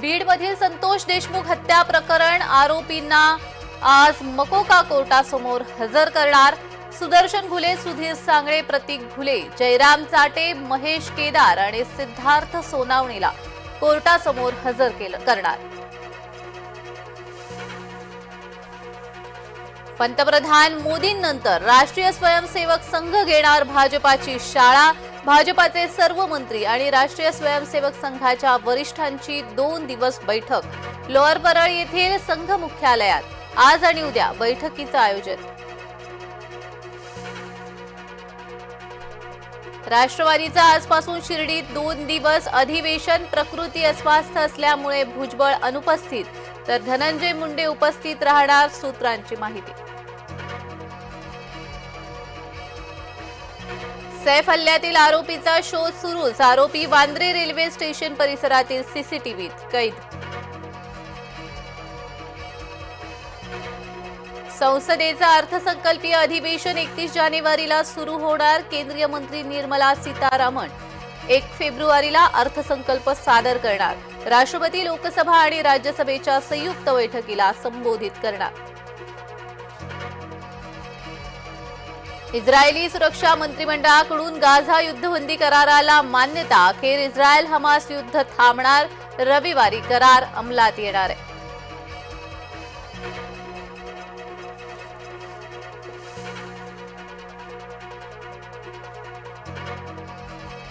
बीडमधील संतोष देशमुख हत्या प्रकरण आरोपींना आज मकोका कोर्टासमोर हजर करणार. सुदर्शन घुले सुधीर सांगळे प्रतीक घुले जयराम चाटे महेश केदार आणि सिद्धार्थ सोनावणीला कोर्टासमोर हजर केलं करणार. पंतप्रधान मोदींनंतर राष्ट्रीय स्वयंसेवक संघ घेणार भाजपाची शाळा. भाजपाचे सर्व मंत्री आणि राष्ट्रीय स्वयंसेवक संघाच्या वरिष्ठांची दोन दिवस बैठक. लोअर परळ येथील संघ मुख्यालयात. आज आणि उद्या बैठकीचं आयोजन. राष्ट्रवादीचं आजपासून शिर्डीत दोन दिवस अधिवेशन प्रकृती अस्वास्थ असल्यामुळे भुजबळ अनुपस्थित. तर धनंजय मुंडे उपस्थित राहणार सूत्रांची माहिती. सैफ हल्ल्यातील आरोपीचा शोध सुरूच. आरोपी वांद्रे रेल्वे स्टेशन परिसरातील सीसीटीव्हीत कैद. संसदेचं अर्थसंकल्पीय अधिवेशन एकतीस जानेवारीला सुरू होणार. केंद्रीय मंत्री निर्मला सीतारामन एक फेब्रुवारीला अर्थसंकल्प सादर करणार. राष्ट्रपती लोकसभा आणि राज्यसभेच्या संयुक्त बैठकीला संबोधित करणार. इस्रायली सुरक्षा मंत्रिमंडळाकडून गाझा युद्धबंदी कराराला मान्यता अखेर इस्रायल हमास युद्ध थांबणार रविवारी करार अंमलात येणार आहे.